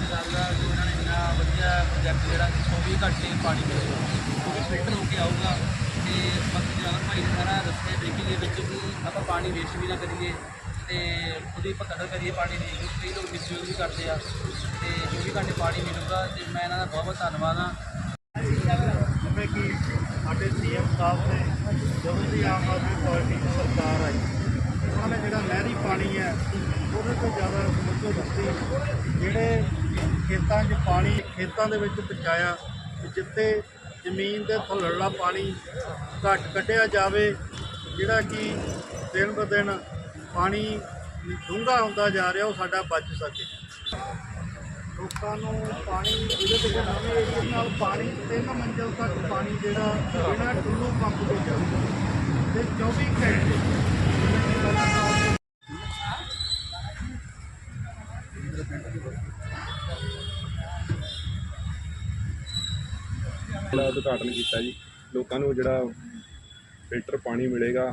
ਜਿਹੜਾ ਕਿ ਉਹਨਾਂ ਨੇ ਇੰਨਾ ਵਧੀਆ ਪ੍ਰੋਜੈਕਟ ਜਿਹੜਾ 24 ਘੰਟੇ ਪਾਣੀ ਮਿਲੇਗਾ ਉਹ ਵੀ ਫਿਲਟਰ ਹੋ ਕੇ ਆਊਗਾ। ਤੇ ਬਾਕੀ ਜਨਰਲ ਭਾਈ ਨੇ ਸਾਰਾ ਦੱਸਿਆ ਬੇਕਿੰਗ ਦੇ ਵਿੱਚ ਵੀ ਆਪਾਂ ਪਾਣੀ ਵੇਸਟ ਵੀ ਨਾ ਕਰੀਏ ਤੇ ਉਹਦੀ ਆਪਾਂ ਕਦਰ ਕਰੀਏ ਪਾਣੀ ਦੀ। ਕਈ ਲੋਕ ਮਿਸਯੂਜ਼ ਵੀ ਕਰਦੇ ਆ। ਤੇ 24 ਘੰਟੇ ਪਾਣੀ ਮਿਲੂਗਾ ਤੇ ਮੈਂ ਇਹਨਾਂ ਦਾ ਬਹੁਤ ਬਹੁਤ ਧੰਨਵਾਦ ਹਾਂ। ਜਿਵੇਂ ਕਿ ਸਾਡੇ ਸੀਐਮ ਸਾਹਿਬ ਨੇ ਜਦੋਂ ਦੀ ਆਮ ਆਦਮੀ ਪਾਰਟੀ ਦੀ ਸਰਕਾਰ ਆਈ, ਉਹਨਾਂ ਨੇ ਜਿਹੜਾ ਪਾਣੀ ਹੈ, ਉਹਦੇ ਤੋਂ ਜ਼ਿਆਦਾ ਮੁੱਖ ਦਿੱਤੀ ਜਿਹੜੇ ਖੇਤਾਂ 'ਚ ਪਾਣੀ ਖੇਤਾਂ ਦੇ ਵਿੱਚ ਪਹੁੰਚਾਇਆ, ਜਿੱਥੇ ਜ਼ਮੀਨ ਦੇ ਥੱਲੜਲਾ ਪਾਣੀ ਘੱਟ ਕੱਢਿਆ ਜਾਵੇ, ਜਿਹੜਾ ਕਿ ਦਿਨ ਬ ਦਿਨ ਪਾਣੀ ਡੂੰਘਾ ਹੁੰਦਾ ਜਾ ਰਿਹਾ, ਉਹ ਸਾਡਾ ਬਚ ਸਕੇ। ਲੋਕਾਂ ਨੂੰ ਪਾਣੀ ਇਹਦੇ ਤੇ ਨਵੇਂ ਏਰੀਏ ਨਾਲ ਪਾਣੀ, ਤਿੰਨ ਮੰਜ਼ਲ ਤੱਕ ਪਾਣੀ ਜਿਹੜਾ, ਬਿਨਾਂ ਟੁੱਲੂ ਪੰਪ ਤੋਂ ਚੱਲਦਾ। ਤੇ 24 ਘੰਟੇ ਦਾ ਉਦਘਾਟਨ ਕੀਤਾ ਜੀ। ਲੋਕਾਂ ਨੂੰ ਜਿਹੜਾ ਫਿਲਟਰ ਪਾਣੀ ਮਿਲੇਗਾ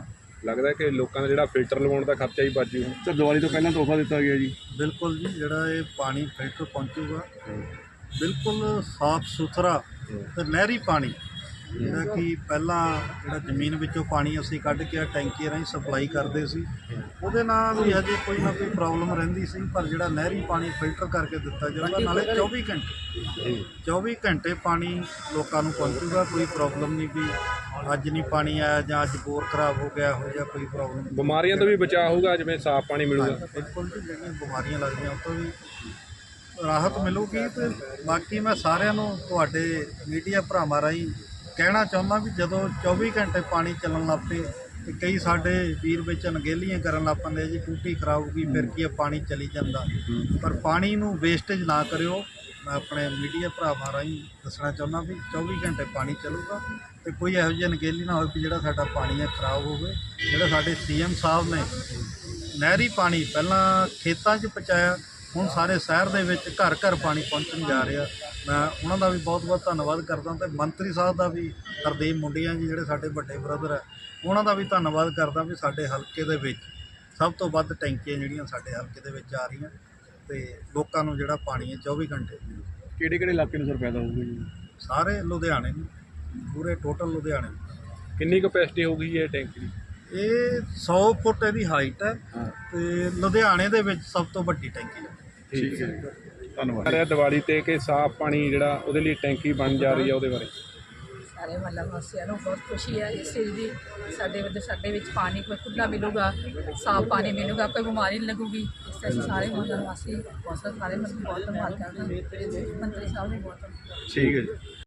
ਲੱਗਦਾ ਕਿ ਲੋਕਾਂ ਦਾ ਜਿਹੜਾ ਫਿਲਟਰ ਲਵਾਉਣ ਦਾ ਖਰਚਾ ਹੀ ਬਚ ਜੂ ਸਰ ਦੀਵਾਲੀ ਤੋਂ ਪਹਿਲਾਂ ਤੋਹਫਾ ਦਿੱਤਾ ਗਿਆ ਜੀ। ਬਿਲਕੁਲ ਜੀ ਜਿਹੜਾ ਇਹ ਪਾਣੀ ਫਿਲਟਰ ਪਹੁੰਚੂਗਾ ਬਿਲਕੁਲ ਸਾਫ਼ ਸੁਥਰਾ ਤੇ ਨਹਿਰੀ ਪਾਣੀ ਜਿਹੜਾ ਕਿ ਪਹਿਲਾਂ ਜਿਹੜਾ ਜ਼ਮੀਨ ਵਿੱਚੋਂ ਪਾਣੀ ਅਸੀਂ ਕੱਢ ਕੇ ਆ ਟੈਂਕੀ ਰਾਹੀਂ ਸਪਲਾਈ ਕਰਦੇ ਸੀ ਉਹਦੇ ਨਾਲ ਵੀ ਹਜੇ ਕੋਈ ਨਾ ਕੋਈ ਪ੍ਰੋਬਲਮ ਰਹਿੰਦੀ ਸੀ ਪਰ ਜਿਹੜਾ ਨਹਿਰੀ ਪਾਣੀ ਫਿਲਟਰ ਕਰਕੇ ਦਿੱਤਾ ਜਾਊਗਾ ਨਾਲੇ 24 ਘੰਟੇ। 24 ਘੰਟੇ ਪਾਣੀ ਲੋਕਾਂ ਨੂੰ ਪਹੁੰਚੂਗਾ ਕੋਈ ਪ੍ਰੋਬਲਮ ਨਹੀਂ ਵੀ ਅੱਜ ਨਹੀਂ ਪਾਣੀ ਆਇਆ ਜਾਂ ਅੱਜ ਬੋਰ ਖਰਾਬ ਹੋ ਗਿਆ ਹੋ ਜਾਂ ਕੋਈ ਪ੍ਰੋਬਲਮ ਬਿਮਾਰੀਆਂ ਤੋਂ ਵੀ ਬਚਾਅ ਹੋਊਗਾ ਜਿਵੇਂ ਸਾਫ਼ ਪਾਣੀ ਮਿਲੂਗਾ। ਬਿਲਕੁਲ ਜੀ ਜਿਹੜੀਆਂ ਬਿਮਾਰੀਆਂ ਲੱਗਦੀਆਂ ਉਹ ਤੋਂ ਵੀ ਰਾਹਤ ਮਿਲੂਗੀ ਤੇ ਬਾਕੀ ਮੈਂ ਸਾਰਿਆਂ ਨੂੰ ਤੁਹਾਡੇ ਮੀਡੀਆ ਭਰਾਵਾਂ ਰਾਹੀਂ ਕਹਿਣਾ ਚਾਹੁੰਦਾ ਵੀ ਜਦੋਂ 24 ਘੰਟੇ ਪਾਣੀ ਚੱਲਣ ਲੱਗ ਪਏ ਤੇ ਕਈ ਸਾਡੇ ਵੀਰ ਵਿੱਚ ਅਣਗਹਿਲੀਆਂ ਕਰਨ ਲੱਗ ਪੈਂਦੇ ਜੀ ਟੂਟੀ ਖਰਾਬ ਹੋ ਗਈ ਫਿਰ ਕੀ ਆ, ਪਾਣੀ ਚਲੀ ਜਾਂਦਾ। ਪਰ ਪਾਣੀ ਨੂੰ ਵੇਸਟੇਜ ਨਾ ਕਰਿਓ। ਮੈਂ ਆਪਣੇ ਮੀਡੀਆ ਭਰਾਵਾਂ ਰਾਹੀਂ ਦੱਸਣਾ ਚਾਹੁੰਦਾ ਵੀ 24 ਘੰਟੇ ਪਾਣੀ ਚੱਲੂਗਾ ਤੇ ਕੋਈ ਇਹੋ ਜਿਹੀ ਅਣਗਹਿਲੀ ਨਾ ਹੋਵੇ ਵੀ ਜਿਹੜਾ ਸਾਡਾ ਪਾਣੀ ਹੈ ਖਰਾਬ ਹੋਵੇ। ਜਿਹੜਾ ਸਾਡੇ ਸੀਐਮ ਸਾਹਿਬ ਨੇ ਨਹਿਰੀ ਪਾਣੀ ਪਹਿਲਾਂ ਖੇਤਾਂ 'ਚ ਪਹੁੰਚਾਇਆ ਹੁਣ ਸਾਰੇ ਸ਼ਹਿਰ ਦੇ ਵਿੱਚ ਘਰ ਘਰ ਪਾਣੀ ਪਹੁੰਚਣ ਜਾ ਰਿਹਾ। ਮੈਂ ਉਹਨਾਂ ਦਾ ਵੀ ਬਹੁਤ ਬਹੁਤ ਧੰਨਵਾਦ ਕਰਦਾ ਤੇ ਮੰਤਰੀ ਸਾਹਿਬ ਦਾ ਵੀ ਹਰਦੀਪ ਮੁੰਡੀਆਂ ਜੀ ਜਿਹੜੇ ਸਾਡੇ ਵੱਡੇ ਬ੍ਰਦਰ ਹੈ ਉਹਨਾਂ ਦਾ ਵੀ ਧੰਨਵਾਦ ਕਰਦਾ ਵੀ ਸਾਡੇ ਹਲਕੇ ਦੇ ਵਿੱਚ ਸਭ ਤੋਂ ਵੱਧ ਟੈਂਕੀਆਂ ਜਿਹੜੀਆਂ ਸਾਡੇ ਹਲਕੇ ਦੇ ਵਿੱਚ ਆ ਰਹੀਆਂ ਤੇ ਲੋਕਾਂ ਨੂੰ ਜਿਹੜਾ ਪਾਣੀ ਹੈ 24 ਘੰਟੇ। ਕਿਹੜੇ ਕਿਹੜੇ ਇਲਾਕੇ ਨੂੰ ਸਰ ਪੈਦਾ ਹੋਊਗਾ ਜੀ? ਸਾਰੇ ਲੁਧਿਆਣੇ ਨੂੰ ਪੂਰੇ ਟੋਟਲ ਲੁਧਿਆਣੇ ਨੂੰ। ਕਿੰਨੀ ਕਪੈਸਿਟੀ ਹੋਊਗੀ ਇਹ ਟੈਂਕ ਦੀ? ਇਹ 100 ਫੁੱਟ ਇਹਦੀ ਹਾਈਟ ਹੈ ਹਾਂ। ਤੇ ਲੁਧਿਆਣੇ ਦੇ ਵਿੱਚ ਸਭ ਤੋਂ ਵੱਡੀ ਟੈਂਕੀ ਹੈ ਠੀਕ ਹੈ ਧੰਨਵਾਦ। ਰਿਹਾ ਦੀਵਾਲੀ ਤੇ ਕਿ ਸਾਫ਼ ਪਾਣੀ ਜਿਹੜਾ ਉਹਦੇ ਲਈ ਟੈਂਕੀ ਬਣ ਜਾ ਰਹੀ ਹੈ ਉਹਦੇ ਬਾਰੇ। ਸਾਰੇ ਮਹੱਲਾ ਵਾਸੀਆਂ ਨੂੰ ਬਹੁਤ ਖੁਸ਼ੀ ਹੈ। ਇਸ ਚੀਜ਼ ਦੀ ਸਾਡੇ ਵਿੱਚ ਸਾਡੇ ਵਿੱਚ ਪਾਣੀ ਕੋਈ ਖੁੱਲਾ ਮਿਲੂਗਾ ਸਾਫ਼ ਪਾਣੀ ਮਿਲੂਗਾ ਕੋਈ ਬਿਮਾਰੀ ਨਹੀਂ ਲੱਗੂਗੀ। ਇਸ ਤੇ ਅਸੀਂ ਸਾਰੇ ਮਹੱਲਾ ਵਾਸੀ ਬਹੁਤ ਸਾਰੇ ਮਤਲਬ ਬਹੁਤ ਧੰਨਵਾਦ ਕਰਦੇ ਹਾਂ ਮੰਤਰੀ ਸਾਹਿਬ ਨੇ ਬਹੁਤ ਧੰਨਵਾਦ ਠੀਕ ਹੈ ਜੀ।